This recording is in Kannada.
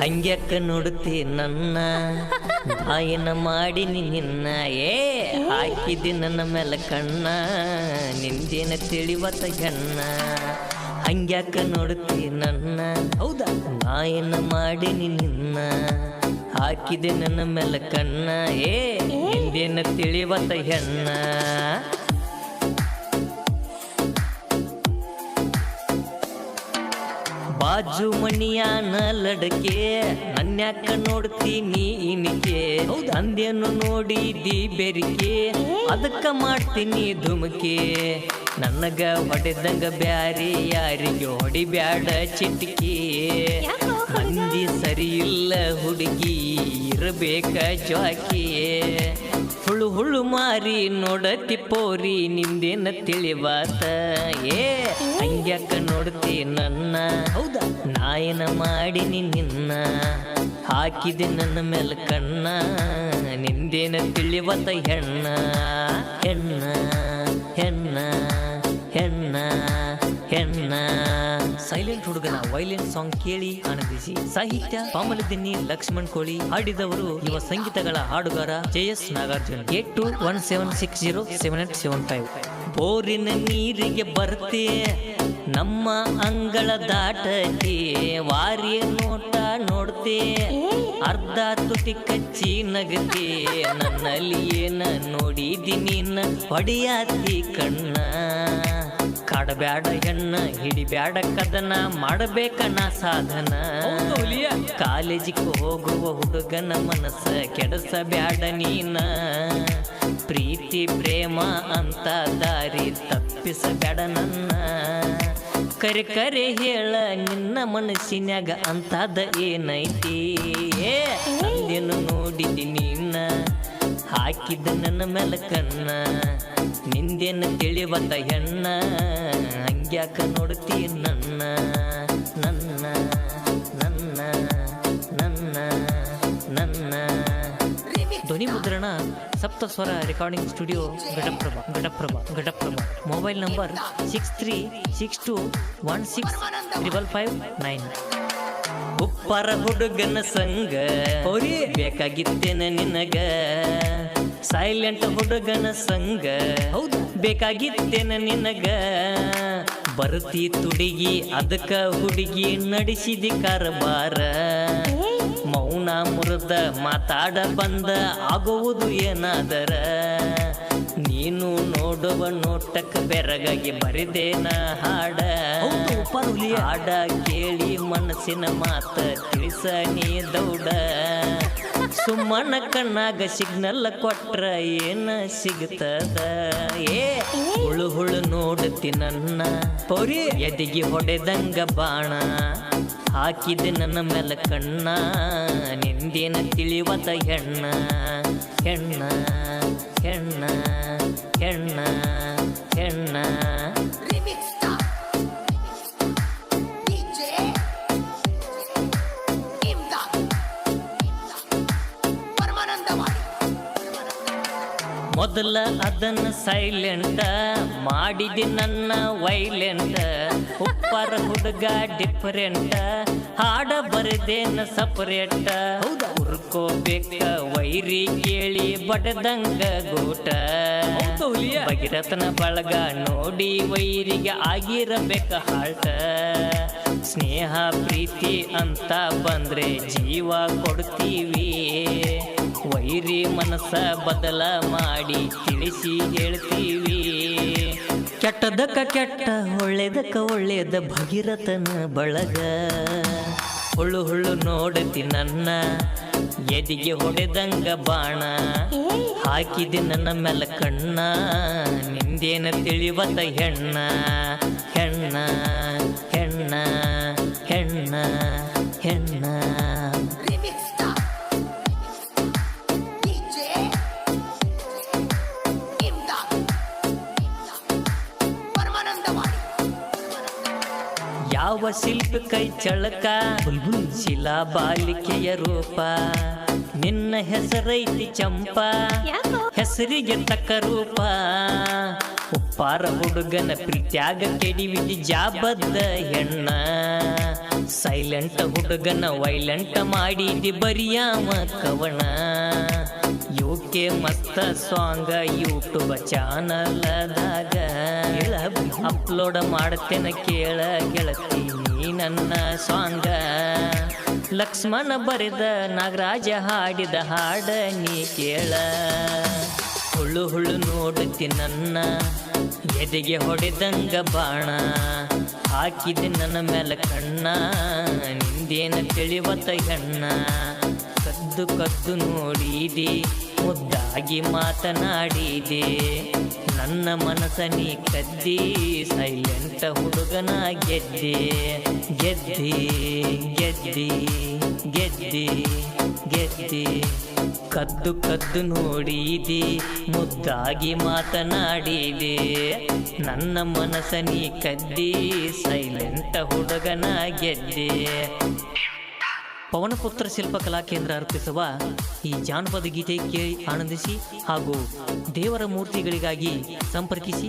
ಹಂಗ್ಯಾಕ ನೋಡುತ್ತಿ ನನ್ನ ಬಾಯಿನ ಮಾಡಿನಿ ನಿನ್ನ? ಏ ಹಾಕಿದಿ ನನ್ನ ಮೇಲೆ ಕಣ್ಣ ನಿಂದೇನ ತಿಳಿವತ ಹೆಣ್ಣ? ಹಂಗ್ಯಾಕ ನೋಡುತ್ತಿ ನನ್ನ ಹೌದಾ? ನಾಯನ ಮಾಡಿನಿ ನಿನ್ನ? ಹಾಕಿದೆ ನನ್ನ ಮೇಲೆ ಕಣ್ಣ? ಏ ನಿಂದೇನ ತಿಳಿವತ ಹೆಣ್ಣ? ಬಾಜು ಮಣಿಯಾನ ಲಡಕೆ, ಅನ್ಯಾಕ ನೋಡ್ತೀನಿ ಇನಿಕೆ ಅಂದೇನು ನೋಡಿದಿ ಬೆರಿಕೆ, ಅದಕ್ಕ ಮಾಡ್ತೀನಿ ಧುಮಕೆ. ನನಗ ಹೊಡೆದಂಗ ಬ್ಯಾರಿ ಯಾರಿಗೆ ಹೊಡಿಬ್ಯಾಡ ಚಿಟ್ಕಿ. ಮಂದಿ ಸರಿ ಇಲ್ಲ ಹುಡುಗಿ ಇರಬೇಕ ಜ್ವಾಕಿ. ಹುಳು ಹುಳು ಮಾರಿ ನೋಡತಿ ಪೋರಿ ನಿಂದೇನ ತಿಳಿವಾತ? ಏ ಹಂಗ್ಯಾಕ ನೋಡ್ತಿ ನನ್ನ? ಹೌದಾ? ನಾಯನ ಮಾಡಿನಿ ನಿನ್ನ? ಹಾಕಿದೆ ನನ್ನ ಮೇಲೆ ಕಣ್ಣ ನಿಂದೇನ ತಿಳಿವತ ಹೆಣ್ಣ ಹೆಣ್ಣ? ಹೆಣ್ಣ ಹುಡುಗನ ವೈಲೆಂಟ್ ಸಾಂಗ್ ಕೇಳಿ ಆನಂದಿಸಿ. ಸಾಹಿತ್ಯ ಪಾಮಲದಿನ್ನಿ ಲಕ್ಷ್ಮಣ್ ಕೋಳಿ ಹಾಡಿದವರು ಯುವ ಸಂಗೀತಗಳ ಹಾಡುಗಾರ J S Nagarjun. Eight two one seven six zero seven eight seven five. ಬೋರಿನ ನೀರಿಗೆ ಬರುತ್ತೆ ನಮ್ಮ ಅಂಗಳ ದಾಟತಿ ವಾರಿಯ ನೋಟ ನೋಡ್ತೆ. ಅರ್ಧ ತುಟಿ ಕಚ್ಚಿ ನಗತಿ ನನ್ನಲ್ಲಿ ಏನ ನೋಡಿದಿನಿ ಹೊಡೆಯಾತಿ ಕಣ್ಣ. ಕಾಡಬ್ಯಾಡ ಹೆಣ್ಣ ಹಿಡಿಬ್ಯಾಡ ಕದನ ಮಾಡಬೇಕನ ಸಾಧನ. ಕಾಲೇಜಿಗೆ ಹೋಗುವ ಹುಡುಗನ ಮನಸ್ಸ ಕೆಡಸಬ್ಯಾಡ ನೀನ. ಪ್ರೀತಿ ಪ್ರೇಮ ಅಂತ ದಾರಿ ತಪ್ಪಿಸಬ್ಯಾಡ ನನ್ನ. ಕರೆ ಕರೆ ಹೇಳ ನಿನ್ನ ಮನಸ್ಸಿನಾಗ ಅಂತದ ಏನೈತಿ? ಏ ಅಂದೇನು ನೋಡಿದಿ ನೀನ. ಹಾಕಿದ ನನ್ನ ಮೇಲೆ ಕಣ್ಣ ನಿಂದೇನು ಬಂದ ಹೆಣ್ಣ? ಹಂಗ್ಯಾಕ ನೋಡ್ತೀ ನನ್ನ ನನ್ನ ನನ್ನ ನನ್ನ ನನ್ನ? ಧ್ವನಿ ಮುದ್ರಣ Sapta Swara recording studio Ghataprabha Ghataprabha Ghataprabha. Mobile number six three six two one six triple five nine ಉಪ್ಪರ ಹುಡುಗನ ಸಂಗ, ಹೋರಿ ಬೇಕಾಗಿತ್ತೇನ ನಿನಗ. ಸೈಲೆಂಟ್ ಹುಡುಗನ ಸಂಗ, ಹೌದು, ಬೇಕಾಗಿತ್ತೇನ ನಿನಗ. ಬರ್ತಿ ತುಡಿಗಿ, ಅದಕ್ಕ ಹುಡುಗಿ ನಡೆಸಿದಿ ಕಾರಬಾರ ಮೌನ ಮುರಿದ ಮಾತಾಡ ಬಂದ ಆಗುವುದು ಏನಾದರ. ನೀನು ನೋಡುವ ನೋಟಕ್ಕೆ ಬೆರಗಾಗಿ ಬರಿದೇನ ಹಾಡ. ಹಾಡ ಕೇಳಿ ಮನಸ್ಸಿನ ಮಾತ ತಿಳಿಸ ನೀ ದೌಡ. ಸುಮ್ಮನ ಕಣ್ಣಾಗ ಸಿಗ್ನಲ್ ಕೊಟ್ರ ಏನ ಸಿಗ್ತದ? ಏ ಹುಳು ಹುಳು ನೋಡುತ್ತಿ ನನ್ನ. ಪೌರಿ. ಎದಿಗೆ ಹೊಡೆದಂಗ ಬಾಣ. ಹಾಕಿದೆ ನನ್ನ ಮೇಲ ಕಣ್ಣ. ನಿಂದೇನ ತಿಳಿವತ ಹೆಣ್ಣ. ಹೆಣ್ಣ. ಹೆಣ್ಣ ಹೆಣ್ಣ ಹೆಣ್ಣ ಮೊದಲ ಅದನ್ನ ಸೈಲೆಂಟ ಮಾಡಿದಿ ನನ್ನ ವೈಲೆಂಟ ಉಪ್ಪರ ಹುಡುಗ ಡಿಫರೆಂಟ ಹಾಡ ಬರದೇನ ಸಪರೇಟ ಹುರ್ಕೋಬೇಕ ವೈರಿ ಕೇಳಿ ಬಡದಂಗ ಗೋಟ. ಭಗೀರಥನ ಬಳಗ ನೋಡಿ ವೈರಿಗೆ ಆಗಿರಬೇಕ ಹಾಳ್ತ. ಸ್ನೇಹ ಪ್ರೀತಿ ಅಂತ ಬಂದ್ರೆ ಜೀವ ಕೊಡ್ತೀವಿ. ವೈರಿ ಮನಸ್ಸ ಬದಲ ಮಾಡಿ ತಿಳಿಸಿ ಹೇಳ್ತೀವಿ. ಕೆಟ್ಟದಕ್ಕ ಕೆಟ್ಟ, ಒಳ್ಳೇದಕ್ಕ ಒಳ್ಳೇದ ಭಗೀರಥನ ಬಳಗ. ಹುಳು ಹುಳು ನೋಡತಿ ನನ್ನ, ಎದಿಗೆ ಹೊಡೆದಂಗ ಬಾಣ. ಹಾಕಿದೆ ನನ್ನ ಮೇಲ ಕಣ್ಣ, ನಿಂದೇನ ತಿಳಿವತ ಹೆಣ್ಣ ಹೆಣ್ಣ. ಯಾವ ಶಿಲ್ಪ ಕೈ ಚಳಕ ಶಿಲಾ ಬಾಲಿಕೆಯ ರೂಪ. ನಿನ್ನ ಹೆಸರೈತಿ ಚಂಪ ಹೆಸರಿಗೆ ತಕ್ಕ ರೂಪ. ಉಪ್ಪಾರ ಹುಡುಗನ ಪ್ರೀತ್ಯಾಗ ಕೆಡಿವಿದಿ ಜಾಬದ್ದ ಹೆಣ್ಣ. ಸೈಲೆಂಟ್ ಹುಡುಗನ ವೈಲೆಂಟ್ ಮಾಡಿದಿ ಬರಿಯಾಮ ಕವಣ. ಯುಕೆ ಮಸ್ತ ಸಾಂಗ ಯೂಟ್ಯೂಬ್ ಚಾನಲ್ದಾಗ. ಅಪ್ಲೋಡ್ ಮಾಡ್ತೇನೆ ಕೇಳ ಗೆಳತಿ ನನ್ನ ಸಾಂಗ ಲಕ್ಷ್ಮಣ ಬರೆದ ನಾಗರಾಜ ಹಾಡಿದ ಹಾಡ ನೀ ಕೇಳ. ಹುಳು ಹುಳು ನೋಡುತ್ತಿ ನನ್ನ ಎದೆಗೆ ಹೊಡೆದಂಗ ಬಾಣ. ಹಾಕಿದೆ ನನ್ನ ಮೇಲೆ ಕಣ್ಣ, ನಿಂದೇನ ತಿಳಿವತ್ತ ಹೆಣ್ಣ. ಕದ್ದು ಕದ್ದು ನೋಡಿದೆ ಮುದ್ದಾಗಿ ಮಾತನಾಡಿದೆ. ನನ್ನ ಮನಸ ನೀ ಕದ್ದಿ ಸೈಲೆಂಟ್ ಹುಡುಗನ ಗೆದ್ದೆ. ಗೆದ್ದಿ ಗೆದ್ದಿ ಗೆದ್ದಿ ಗೆದ್ದಿ. ಕದ್ದು ಕದ್ದು ನೋಡಿದಿ ಮುದ್ದಾಗಿ ಮಾತನಾಡಿದೆ. ನನ್ನ ಮನಸ ನೀ ಕದ್ದಿ ಸೈಲೆಂಟ್ ಹುಡುಗನ ಗೆದ್ದೆ. ಪವನಪುತ್ರ ಶಿಲ್ಪಕಲಾ ಕೇಂದ್ರ ಅರ್ಪಿಸುವ ಈ ಜಾನಪದ ಗೀತೆ ಕೇಳಿ ಆನಂದಿಸಿ ಹಾಗೂ ದೇವರ ಮೂರ್ತಿಗಳಿಗಾಗಿ ಸಂಪರ್ಕಿಸಿ